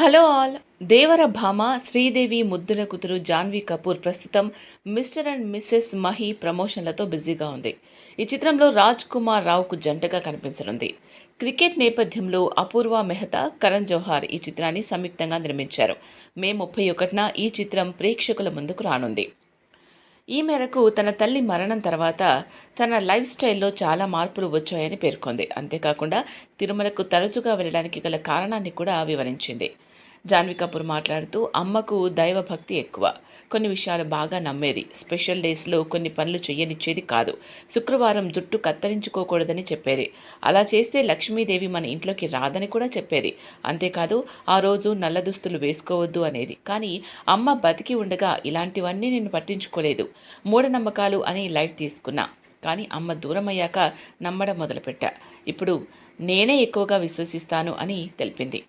Hello all. దేవర భామ శ్రీదేవి ముద్దుల కూతురు జాన్వీ కపూర్ ప్రస్తుతం మిస్టర్ అండ్ మిస్సెస్ మహి ప్రమోషన్లతో బిజీగా ఉంది. ఈ చిత్రంలో రాజ్ కుమార్ రావుకు జంటగా కనిపించనుంది. క్రికెట్ నేపథ్యంలో అపూర్వ మెహతా కరణ్ జోహార్ ఈ చిత్రాన్ని సంయుక్తంగా నిర్మించారు. మే ముప్పై ఒకటిన ఈ చిత్రం ప్రేక్షకుల ముందుకు రానుంది. ఈ మేరకు తన తల్లి మరణం తర్వాత తన లైఫ్ స్టైల్లో చాలా మార్పులు వచ్చాయని పేర్కొంది. అంతేకాకుండా తిరుమలకు తరచుగా వెళ్ళడానికి గల కారణాన్ని కూడా వివరించింది. జాన్వీ కపూర్ మాట్లాడుతూ అమ్మకు దైవభక్తి ఎక్కువ. కొన్ని విషయాలు బాగా నమ్మేది. స్పెషల్ డేస్లో కొన్ని పనులు చేయనిచ్చేది కాదు. శుక్రవారం జుట్టు కత్తిరించుకోకూడదని చెప్పేది. అలా చేస్తే లక్ష్మీదేవి మన ఇంట్లోకి రాదని కూడా చెప్పేది. అంతేకాదు ఆ రోజు నల్ల దుస్తులు వేసుకోవద్దు అనేది. కానీ అమ్మ బతికి ఉండగా ఇలాంటివన్నీ నేను పట్టించుకోలేదు. మూఢనమ్మకాలు అని లైట్ తీసుకున్నా. కానీ అమ్మ దూరం అయ్యాక నమ్మడం మొదలుపెట్టా. ఇప్పుడు నేనే ఎక్కువగా విశ్వసిస్తాను అని తెలిపింది.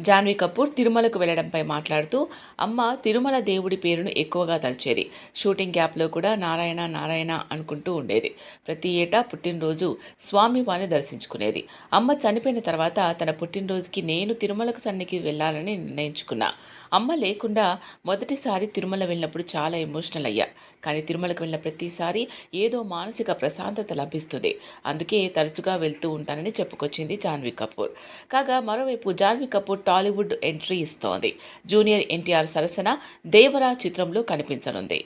జాన్వీ కపూర్ తిరుమలకు వెళ్ళడంపై మాట్లాడుతూ అమ్మ తిరుమల దేవుడి పేరును ఎక్కువగా తలిచేది. షూటింగ్ గ్యాప్లో కూడా నారాయణ నారాయణ అనుకుంటూ ఉండేది. ప్రతి ఏటా పుట్టినరోజు స్వామివారిని దర్శించుకునేది. అమ్మ చనిపోయిన తర్వాత తన పుట్టినరోజుకి నేను తిరుమలకు సన్నికి వెళ్ళాలని నిర్ణయించుకున్నా. అమ్మ లేకుండా మొదటిసారి తిరుమల వెళ్ళినప్పుడు చాలా ఎమోషనల్ అయ్యా. కానీ తిరుమలకు వెళ్ళిన ప్రతిసారి ఏదో మానసిక ప్రశాంతత లభిస్తుంది. అందుకే తరచుగా వెళ్తూ ఉంటానని చెప్పుకొచ్చింది జాన్వీ కపూర్. కాగా మరోవైపు జాన్వీ కపూర్ టాలీవుడ్ ఎంట్రీ ఇస్తోంది. జూనియర్ ఎన్టీఆర్ సరసన దేవరా చిత్రంలో కనిపించనుంది.